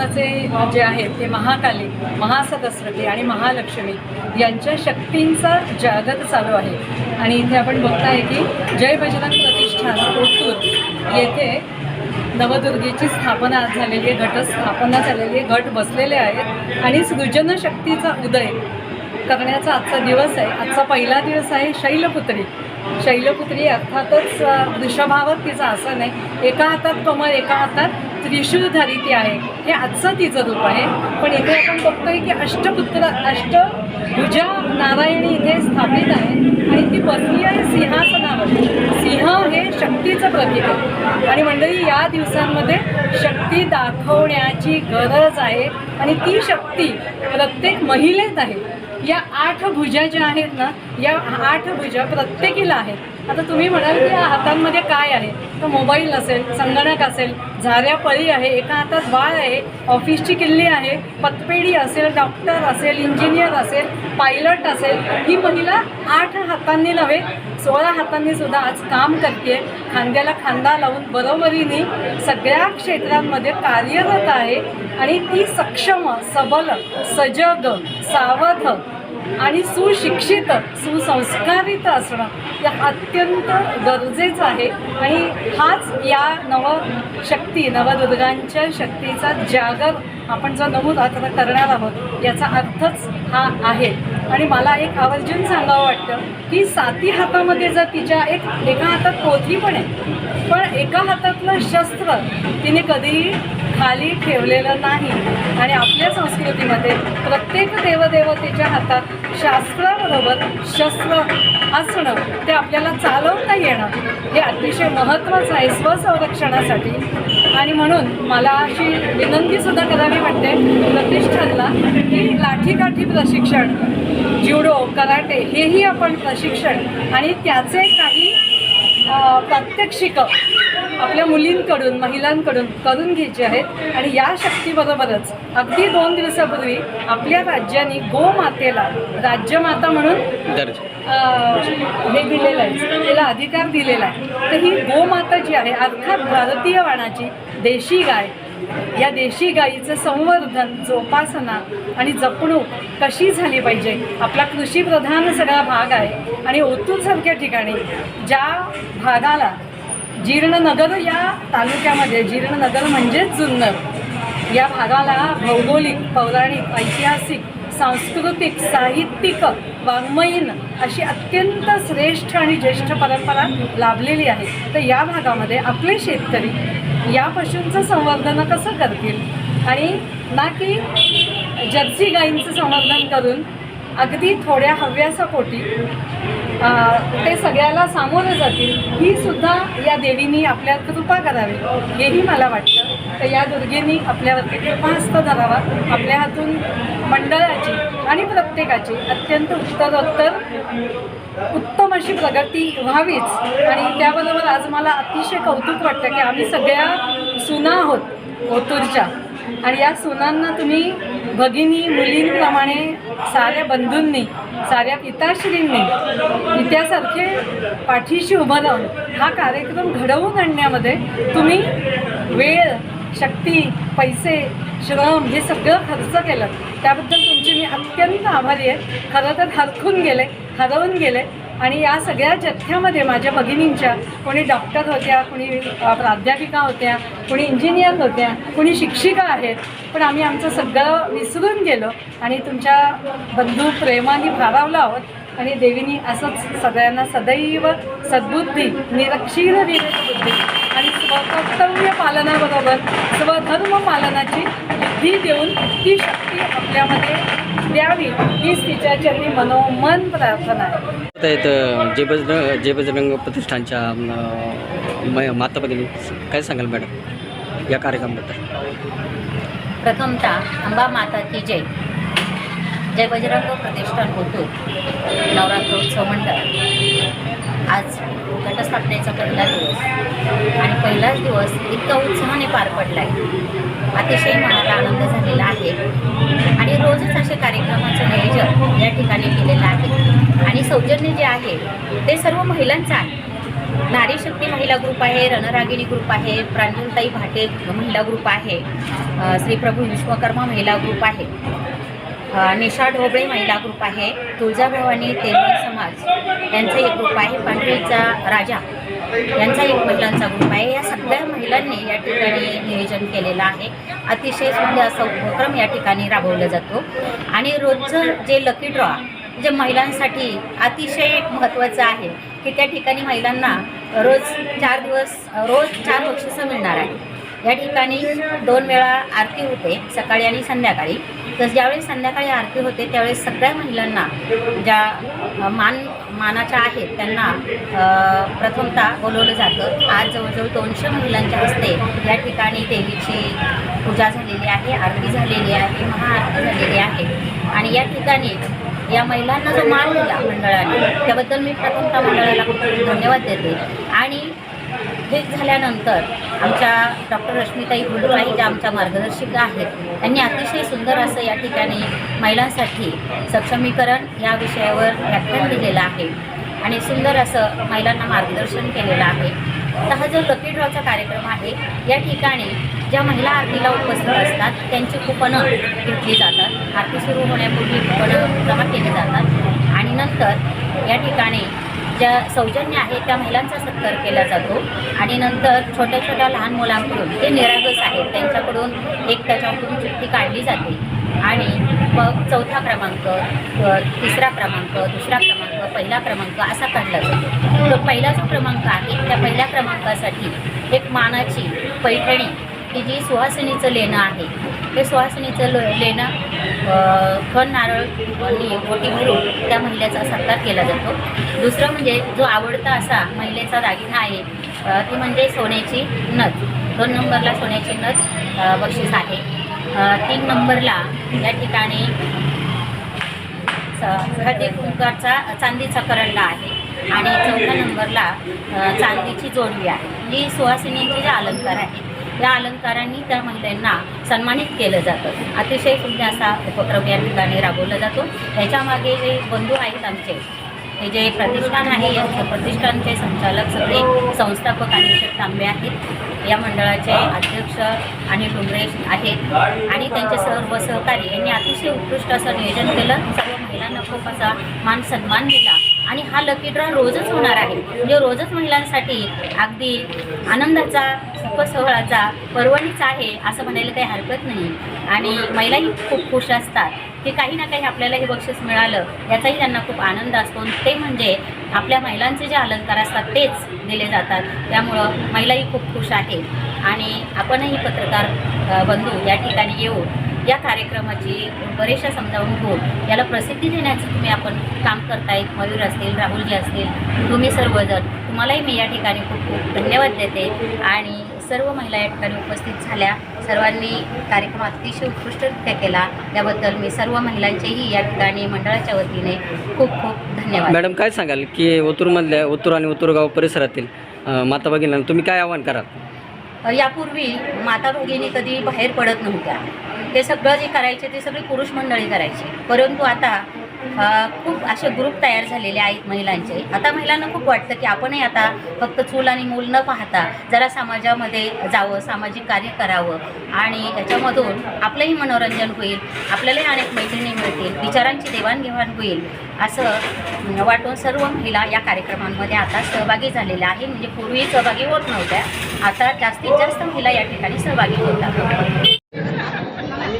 महादेवाचे जे आहेत ते महाकाली महासदस्रती आणि महालक्ष्मी यांच्या शक्तींचा जागत चालू आहे. आणि इथे आपण बघताय की जय बजरंग प्रतिष्ठान कोथूर येथे नवदुर्गेची स्थापना झालेली आहे घटस्थापना झालेली आहे घट बसलेले आहेत आणि सृजन शक्तीचा उदय करण्याचा आजचा दिवस आहे. आजचा पहिला दिवस आहे शैलपुत्री. शैलपुत्री अर्थातच वृषभावर तिचं आसन आहे. एका हातात कमळ एका हातात त्रिशूलधारी ती आहे. हे आजचं तिचं रूप आहे. पण इथे आपण बघतोय की अष्टपुत्र अष्टभुजा नारायणी इथे स्थापित आहे. आणि ती बसली आहे सिंहासनावर. सिंह हे शक्तीचं प्रतीक आहे. आणि मंडळी या दिवसांमध्ये शक्ती दाखवण्याची गरज आहे. आणि ती शक्ती प्रत्येक महिलेत आहे. या आठ भुजा ज्या आहेत ना या आठ भुजा प्रत्येकीला आहेत. आता तुम्ही म्हणाल की हातांमध्ये काय आहे? तर मोबाईल असेल संगणक असेल झाऱ्या पळी आहे एका हातात बाळ आहे ऑफिसची किल्ली आहे पतपेढी असेल डॉक्टर असेल इंजिनियर असेल पायलट असेल ही महिला आठ हातांनी नव्हे सोळा हातांनी सुद्धा आज काम करते खांद्याला खांदा लावून बरोबरीने सगळ्या क्षेत्रांमध्ये कार्यरत आहे आणि ती सक्षम सबल सजग सावध आणि सुशिक्षित सुसंस्कारित असणं या अत्यंत गरजेचं आहे. आणि हाच या नवशक्ती नवदुर्गांच्या शक्तीचा जागर आपण जो नमूद आता करणार आहोत याचा अर्थच हा आहे. आणि मला एक आवर्जून सांगावं वाटतं की साती हातामध्ये जर तिच्या एक एका हातात पोथी पण आहे पण एका हातातलं शस्त्र तिने कधीही खाली ठेवलेलं नाही. आणि आपल्या संस्कृतीमध्ये प्रत्येक देवदेवतेच्या हातात शास्त्राबरोबर शस्त्र असणं ते आपल्याला चालवता येणं हे अतिशय महत्त्वाचं आहे स्वसंरक्षणासाठी. आणि म्हणून मला अशी विनंतीसुद्धा करावी वाटते प्रतिष्ठानला की लाठीकाठी प्रशिक्षण ज्युडो कराटे हेही आपण प्रशिक्षण आणि त्याचे काही प्रात्यक्षिक आपल्या मुलींकडून महिलांकडून करून घ्यायचे आहेत. आणि या शक्तीबरोबरच अगदी दोन दिवसापूर्वी आपल्या राज्याने गोमातेला राज्यमाता म्हणून हे दिलेलं आहे तिला अधिकार दिलेला आहे. तर ही गोमाता जी आहे अर्थात भारतीय वाणाची देशी गाय या देशी गाईचं संवर्धन जोपासना आणि जपणूक कशी झाली पाहिजे? आपला कृषीप्रधान सगळा भाग आहे. आणि ओतूरसारख्या ठिकाणी ज्या भागाला जीर्णनगर या तालुक्यामध्ये जीर्णनगर म्हणजेच जुन्नर या भागाला भौगोलिक पौराणिक ऐतिहासिक सांस्कृतिक साहित्यिक वाङ्मयीन अशी अत्यंत श्रेष्ठ आणि ज्येष्ठ परंपरा लाभलेली आहे. तर या भागामध्ये आपले शेतकरी या पशूंचं संवर्धन कसं करतील? आणि ना की जर्सी गाईंचं संवर्धन करून अगदी थोड्या हव्यासापोटी अ, ते सगळ्याला सामोरं जातील ही सुद्धा या देवीनी आपल्या कृपा करावी हेही मला वाटतं. तर या दुर्गेनी आपल्यावरती कृपाहस्त धरावा. आपल्या हातून मंडळाची आणि प्रत्येकाची अत्यंत उत्तरोत्तर उत्तम अशी प्रगती व्हावीच. आणि त्याबरोबर आज मला अतिशय कौतुक वाटतं की आम्ही सगळ्या सुना आहोत ओतूरच्या. आणि या सुनांना तुम्ही भगिनी मुलींप्रमाणे साऱ्या बंधूंनी साऱ्या पिताश्रींनी पित्यासारखे पाठीशी उभं राहून हा कार्यक्रम घडवून आणण्यामध्ये तुम्ही वेळ शक्ती पैसे श्रम हे सगळं खर्च केलं. त्याबद्दल तुमची मी अत्यंत आभारी आहे. खरं तर हरखून गेले हरवून गेले. आणि या सगळ्या जथ्यामध्ये माझ्या भगिनींच्या कोणी डॉक्टर होत्या कोणी प्राध्यापिका होत्या कोणी इंजिनियर होत्या कोणी शिक्षिका आहेत. पण आम्ही आमचं सगळं विसरून गेलो आणि तुमच्या बंधू प्रेमाने भारावलो आहोत. आणि देवीनी असंच सगळ्यांना सदैव सद्बुद्धी निरक्षीर विवेकबुद्धी आणि स्वकर्तव्य पालनाबरोबर स्वधर्म पालनाची बुद्धी देऊन ती शक्ती आपल्यामध्ये द्यावी हीच तिच्या चरणी मनोमन प्रार्थना आहे. आता इथं जे बजरंग जे बजरंग प्रतिष्ठानच्या म- माता भगिनी काय सांगाल मॅडम या कार्यक्रमाबद्दल? प्रथमतः अंबा माता की जय. जय बजरंग प्रतिष्ठान होतो. नवरात्रोत्सव मंडळ. आज घटस्थापनेचा पहिला दिवस. आणि पहिलाच दिवस इतका उत्साहाने पार पडला आहे अतिशय मनाला आनंद झालेला आहे. आणि रोजच असे कार्यक्रमाचं नियोजन या ठिकाणी केलेलं आहे. आणि सौजन्य जे आहे ते सर्व महिलांचं आहे. नारी शक्ती महिला ग्रुप आहे रणरागिणी ग्रुप आहे प्रांजलताई भाटे महिला ग्रुप आहे श्री प्रभू विश्वकर्मा महिला ग्रुप आहे. निशा ढोबळे महिला ग्रुप आहे तुळजाभवानी तेलवण समाज. यांचा एक ग्रुप आहे पांढरीचा राजा. यांचा एक महिलांचा ग्रुप आहे. या सगळ्या महिलांनी या ठिकाणी नियोजन केलेलं आहे. अतिशय सुंदर असा उपक्रम या ठिकाणी राबवला जातो. आणि रोजचं जे लकी ड्रॉ जे महिलांसाठी अतिशय महत्त्वाचं आहे की त्या ठिकाणी महिलांना रोज चार दिवस रोज चार बक्षिसं मिळणार आहे. या ठिकाणी दोन वेळा आरती होते सकाळी आणि संध्याकाळी. तर ज्यावेळेस संध्याकाळी आरती होते त्यावेळेस सगळ्या महिलांना ज्या मान मानाच्या आहेत त्यांना प्रथमतः बोलवलं जातं. आज जवळजवळ दोनशे महिलांच्या हस्ते या ठिकाणी देवीची पूजा झालेली आहे आरती झालेली आहे महाआरती झालेली आहे. आणि या ठिकाणी या महिलांना जो मान दिला मंडळाने त्याबद्दल मी प्रथमतः मंडळाला खूप धन्यवाद देते. आणि हे झाल्यानंतर आमच्या डॉक्टर रश्मिताई गुलकाई ज्या आमच्या मार्गदर्शिका आहेत त्यांनी अतिशय सुंदर असं या ठिकाणी महिलांसाठी सक्षमीकरण या विषयावर व्याख्यान दिलेलं आहे आणि सुंदर असं महिलांना मार्गदर्शन केलेलं आहे. तर हा जो लकी ड्रॉचा कार्यक्रम आहे या ठिकाणी ज्या महिला आरतीला उपस्थित असतात त्यांची कुपनं घेतली जातात. आरती सुरू होण्यापूर्वी कुपनं जमा केली जातात. आणि नंतर या ठिकाणी ज्या सौजन्य आहे त्या महिलांचा सत्कार केला जातो. आणि नंतर छोट्या छोट्या लहान मुलांकडून ते निरागस आहेत. त्यांच्याकडून एक त्याच्याकडून चिठ्ठी काढली जाते. आणि मग चौथा क्रमांक तिसरा क्रमांक दुसरा क्रमांक पहिला क्रमांक असा काढला जातो. तो पहिला जो क्रमांक आहे त्या पहिल्या क्रमांकासाठी एक मानाची पैठणी की जी सुहासिनीचं लेणं आहे. ते सुहासिनीचं ल लेणं खण नारळ आणि ओटी भरून त्या महिलेचा सत्कार केला जातो. दुसरं म्हणजे जो आवडता असा महिलेचा दागिना आहे ती म्हणजे सोन्याची नथ. दोन नंबरला सोन्याची नथ बक्षीस आहे. तीन नंबरला या ठिकाणी स- हळदी चांदीचा करंडा आहे आणि चौथ्या नंबरला चांदीची जोडवी आहे. जी सुहासिनींची जे अलंकार आहे या अलंकारांनी त्या महिलांना सन्मानित केलं जातं. अतिशय सुंदर असा उपक्रम या ठिकाणी राबवला जातो. ह्याच्यामागे जे बंधू आहेत आमचे. हे जे प्रतिष्ठान आहे या प्रतिष्ठानचे संचालक सगळे संस्थापक अनिकेत तांबे आहेत. या मंडळाचे अध्यक्ष आणि डुमरेश आहेत. आणि त्यांचे सर्व सहकारी यांनी अतिशय उत्कृष्ट असं नियोजन केलं. सर्व महिलांना खूप असा मान सन्मान दिला. आणि हा लकी ड्रॉ रोजच होणार आहे. म्हणजे रोजच महिलांसाठी अगदी आनंदाचा उपसोहळाचा पर्वणीच आहे असं म्हणायला काही हरकत नाही. आणि महिलाही खूप खुश असतात की काही ना काही आपल्याला हे बक्षीस मिळालं याचाही त्यांना खूप आनंद असतो. ते म्हणजे आपल्या महिलांचे जे अलंकार असतात तेच दिले जातात. त्यामुळं महिलाही खूप खुश आहे आणि आपणही पत्रकार बंधू या ठिकाणी येऊ या कार्यक्रमाची बरेचशा समजावून घेऊन याला प्रसिद्धी देण्याचं तुम्ही आपण काम करतायत मयूर असतील राहुलजी असतील तुम्ही सर्वजण. तुम्हालाही मी या ठिकाणी खूप खूप धन्यवाद देते. आणि सर्व महिला या ठिकाणी उपस्थित झाल्या. सर्वांनी कार्यक्रम अतिशय उत्कृष्टरित्या केला. त्याबद्दल मी सर्व महिलांचेही या ठिकाणी मंडळाच्या वतीने खूप खूप धन्यवाद. मॅडम काय सांगाल की ओतूरमधल्या ओतूर आणि ओतूरगाव परिसरातील माता भगिनींना तुम्ही काय आवाहन कराल? यापूर्वी माता भगिनी कधी बाहेर पडत नव्हत्या. ते सगळं जे करायचे ते सगळी पुरुष मंडळी करायचे. परंतु आता खूप असे ग्रुप तयार झालेले आहेत महिलांचे. आता महिलांना खूप वाटतं की आपणही आता फक्त चूल आणि मूल न पाहता जरा समाजामध्ये जावं सामाजिक कार्य करावं. आणि याच्यामधून आपलंही मनोरंजन होईल आपल्यालाही अनेक मैत्रिणी मिळतील विचारांची देवाणघेवाण होईल असं वाटून सर्व महिला या कार्यक्रमांमध्ये आता सहभागी झालेल्या आहे म्हणजे पूर्वी सहभागी होत नव्हत्या आता जास्तीत जास्त महिला या ठिकाणी सहभागी होतात.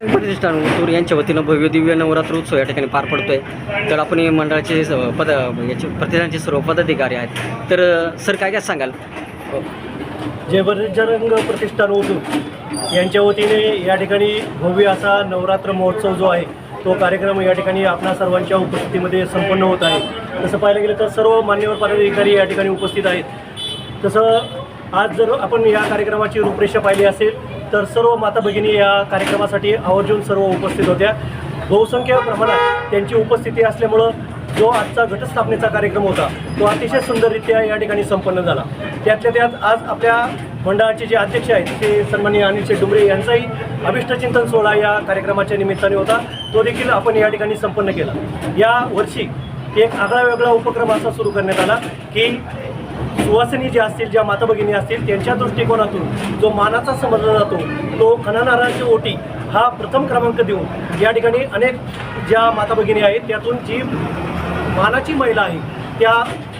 प्रतिष्ठान यांच्या वतीनं भव्य दिव्य नवरात्र उत्सव या ठिकाणी पार पडतोय. तर आपण हे मंडळाचे स- पद याचे प्रतिष्ठानचे सर्व पदाधिकारी आहेत. तर सर काय काय सांगाल? जय रंग प्रतिष्ठान ओतूर यांच्या वतीने या ठिकाणी भव्य असा नवरात्र महोत्सव जो आहे तो कार्यक्रम या ठिकाणी आपणा सर्वांच्या उपस्थितीमध्ये संपन्न होत आहे. तसं पाहायला गेलं तर सर्व मान्यवर पदाधिकारी या ठिकाणी उपस्थित आहेत. तसं आज जर आपण या कार्यक्रमाची रूपरेषा पाहिली असेल तर सर्व माता भगिनी या कार्यक्रमासाठी आवर्जून सर्व उपस्थित होत्या. बहुसंख्य प्रमाणात त्यांची उपस्थिती असल्यामुळं जो आजचा घटस्थापनेचा कार्यक्रम होता तो अतिशय सुंदररित्या या ठिकाणी संपन्न झाला. त्यातल्या त्यात आज आपल्या मंडळाचे जे अध्यक्ष आहेत ते सन्माननीय अनिल शेठ डुमरे यांचाही अभिष्टचिंतन सोहळा या कार्यक्रमाच्या निमित्ताने होता. तो देखील आपण या ठिकाणी संपन्न केला. या वर्षी एक आगळा वेगळा उपक्रम असा सुरू करण्यात आला की सुवासिनी ज्या असतील ज्या माता भगिनी असतील त्यांच्या दृष्टिकोनातून जो मानाचा समजला जातो तो खनानाराची ओटी हा प्रथम क्रमांक देऊन या ठिकाणी अनेक ज्या माता भगिनी आहेत त्यातून जी मानाची महिला आहे. त्या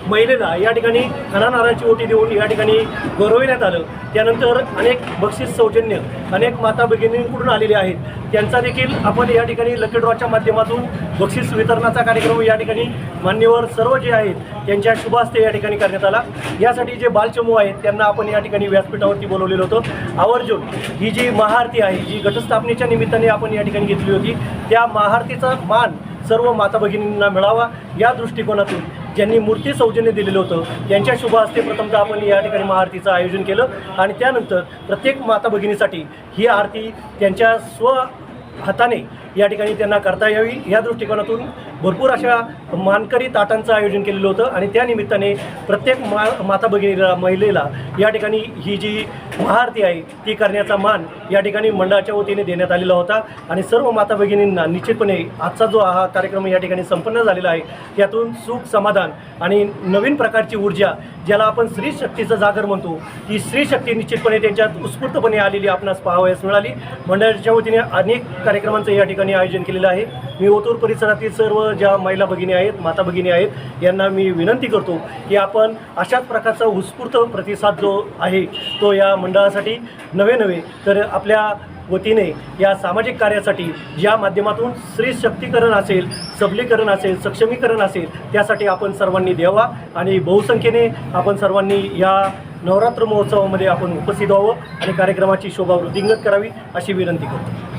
महिलेला या ठिकाणी खनानाराची ओटी देऊन या ठिकाणी गौरविण्यात आलं. त्यानंतर अनेक बक्षीस सौजन्य अनेक माता भगिनींकडून आलेले आहेत त्यांचा देखील आपण या ठिकाणी लकी ड्रॉच्या माध्यमातून बक्षीस वितरणाचा कार्यक्रम या ठिकाणी मान्यवर सर्व जे आहेत त्यांच्या शुभास्ते या ठिकाणी करण्यात आला. यासाठी जे बालचमू आहेत त्यांना आपण या ठिकाणी व्यासपीठावरती बोलवलेलं होतं. आवर्जून ही जी महाआरती आहे जी घटस्थापनेच्या निमित्ताने आपण या ठिकाणी घेतली होती त्या महाआरतीचा मान सर्व माता भगिनींना मिळावा. या दृष्टिकोनातून ज्यांनी मूर्ती सौजन्य दिलेलं होतं त्यांच्या शुभ हस्ते प्रथमतः आपण या ठिकाणी महाआरतीचं आयोजन केलं आणि त्यानंतर प्रत्येक माता भगिनीसाठी ही आरती त्यांच्या स्व हाताने या ठिकाणी त्यांना करता यावी. या दृष्टिकोनातून भरपूर अशा मानकरी ताटांचं आयोजन केलेलं होतं आणि त्या निमित्ताने प्रत्येक मा माता भगिनीला महिलेला या ठिकाणी ही जी महाआरती आहे ती करण्याचा मान या ठिकाणी मंडळाच्या वतीने देण्यात आलेला होता. आणि सर्व माता भगिनींना निश्चितपणे आजचा जो हा कार्यक्रम या ठिकाणी संपन्न झालेला आहे त्यातून सुख समाधान आणि नवीन प्रकारची ऊर्जा ज्याला आपण स्त्री शक्तीचं जागर म्हणतो ती स्त्री शक्ती निश्चितपणे त्यांच्यात उत्स्फूर्तपणे आलेली आपणास पाहावयास मिळाली. मंडळाच्या वतीने अनेक कार्यक्रमांचं या ठिकाणी आयोजन केलेलं आहे. मी ओतूर परिसरातील सर्व ज्या महिला भगिनी आहेत माता भगिनी आहेत यांना मी विनंती करतो की आपण अशाच प्रकारचा उत्स्फूर्त प्रतिसाद जो आहे तो या मंडळासाठी नवे नवे तर आपल्या वतीने या सामाजिक कार्यासाठी ज्या माध्यमातून स्त्री शक्तीकरण असेल सबलीकरण असेल सक्षमीकरण असेल त्यासाठी आपण सर्वांनी द्यावा आणि बहुसंख्येने आपण सर्वांनी या नवरात्र महोत्सवामध्ये आपण उपस्थित व्हावं आणि कार्यक्रमाची शोभा वृद्धिंगत करावी अशी विनंती करतो.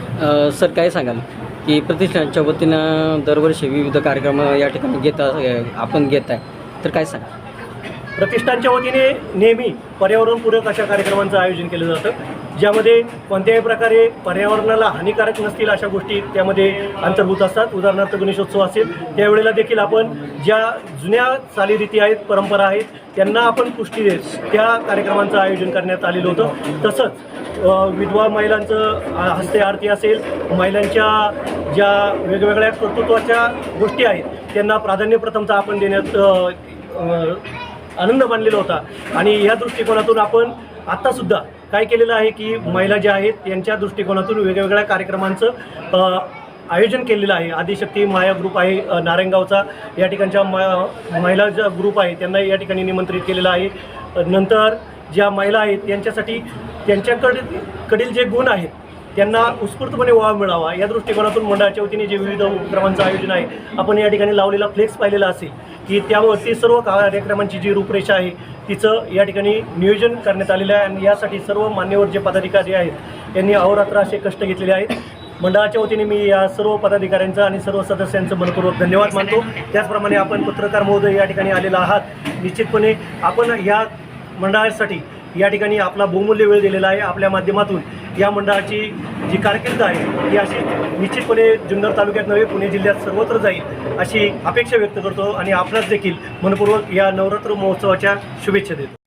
सर काय सांगाल? की प्रतिष्ठानच्या वतीनं दरवर्षी विविध कार्यक्रम या ठिकाणी घेता आपण घेत आहे. तर काय सांगा प्रतिष्ठानच्या वतीने नेहमी पर्यावरणपूरक अशा कार्यक्रमांचं आयोजन केलं जातं. ज्यामध्ये कोणत्याही प्रकारे पर्यावरणाला हानिकारक नसतील अशा गोष्टी त्यामध्ये अंतर्भूत असतात. उदाहरणार्थ गणेशोत्सव असेल त्यावेळेला देखील आपण ज्या जुन्या चालीरीती आहेत परंपरा आहेत त्यांना आपण पुष्टी देत त्या कार्यक्रमांचं आयोजन करण्यात आलेलं होतं. तसंच विधवा महिलांचं हस्ते आरती असेल महिलांच्या ज्या वेगवेगळ्या कर्तृत्वाच्या गोष्टी आहेत त्यांना प्राधान्य प्रथमतः आपण देण्यात आनंद मानलेला होता. आणि या दृष्टिकोनातून आपण आत्तासुद्धा काय केलेलं आहे की महिला ज्या आहेत यांच्या दृष्टिकोनातून वेगवेगळ्या कार्यक्रमांचं आयोजन केलेलं आहे. आदिशक्ती माया ग्रुप आहे नारायणगावचा. या ठिकाणच्या म महिला ज्या ग्रुप आहे त्यांना या ठिकाणी निमंत्रित केलेलं आहे. नंतर ज्या महिला आहेत त्यांच्यासाठी त्यांच्याकडे कडील जे गुण आहेत त्यांना उत्स्फूर्तपणे वाव मिळावा. या दृष्टिकोनातून मंडळाच्या वतीने जे विविध उपक्रमांचं आयोजन आहे आपण या ठिकाणी लावलेला फ्लेक्स पाहिलेला असेल. की त्यामुळे ती सर्व कार्यक्रमांची जी रूपरेषा आहे तिचं या ठिकाणी नियोजन करण्यात आलेलं आहे आणि यासाठी सर्व मान्यवर जे पदाधिकारी आहेत त्यांनी अहोरात्र असे कष्ट घेतलेले आहेत. मंडळाच्या वतीने मी या सर्व पदाधिकाऱ्यांचं आणि सर्व सदस्यांचं मनपूर्वक धन्यवाद मानतो. त्याचप्रमाणे आपण पत्रकार महोदय या ठिकाणी आलेला आहात. निश्चितपणे आपण या मंडळासाठी या ठिकाणी आपला बहुमूल्य वेळ दिलेला आहे. आपल्या माध्यमातून या मंडळाची जी कारकीर्द आहे ती अशी निश्चितपणे जुन्नर तालुक्यात नव्हे पुणे जिल्ह्यात सर्वत्र जाईल अशी अपेक्षा व्यक्त करतो आणि आपणास देखील मनपूर्वक या नवरात्र महोत्सवाच्या शुभेच्छा देतो.